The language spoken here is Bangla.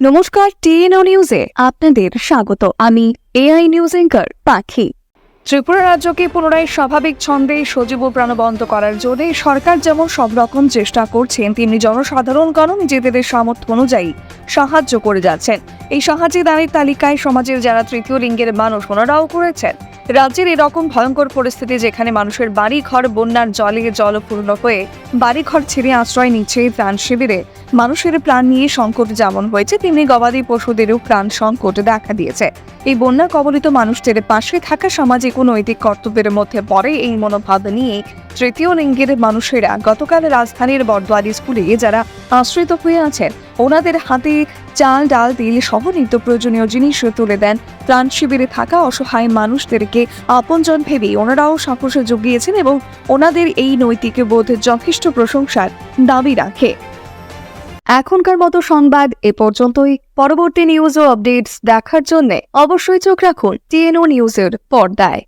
নমস্কার, টিএনও নিউজে আপনাদের স্বাগত। আমি এআই নিউজ এঙ্কার পাখি। ত্রিপুরা রাজ্যকে পুনরায় স্বাভাবিক ছন্দে সজীব ও প্রাণবন্ত করার জন্য সরকার যেমন সব রকম চেষ্টা করছেন, তেমনি জনসাধারণগণও নিজেদের সামর্থ্য অনুযায়ী সাহায্য করে যাচ্ছেন। এই সাহায্যে দানের তালিকায় সমাজের যারা তৃতীয় লিঙ্গের মানুষ, ওনারাও করেছেন। রাজ্যের এরকম ভয়ঙ্কর পরিস্থিতি যেখানে মানুষের বাড়ি ঘর বন্যার জলে জলপূর্ণ হয়ে বাড়ি ঘর ছেড়ে আশ্রয় নিচ্ছে ত্রাণ শিবিরে। মানুষের প্রাণ নিয়ে সংকট যেমন হয়েছে, তেমনি গবাদি পশুদেরও প্রাণ সংকট দেখা দিয়েছে। এই বন্যা কবলিত মানুষদের পাশে থাকা সামাজিক ও নৈতিক কর্তব্যের মধ্যে পড়ে এই মনোভাব নিয়ে তৃতীয় লিঙ্গের মানুষেরা গতকাল রাজধানীর বর্দোয়ারি স্কুলে যারা আশ্রিত হয়ে আছেন, ওনাদের হাতে চাল, ডাল, তেল সহ নিত্য প্রয়োজনীয় জিনিস তুলে দেন। ত্রাণ শিবিরে থাকা অসহায় মানুষদেরকে আপনজন ভেবে ওনারাও সাহসে জুগিয়েছেন এবং ওনাদের এই নৈতিক বোধ যথেষ্ট প্রশংসার দাবি রাখে। এখনকার মতো সংবাদ এ পর্যন্তই। পরবর্তী নিউজ ও আপডেটস দেখার জন্য অবশ্যই চোখ রাখুন টিএনও নিউজের পর্দায়।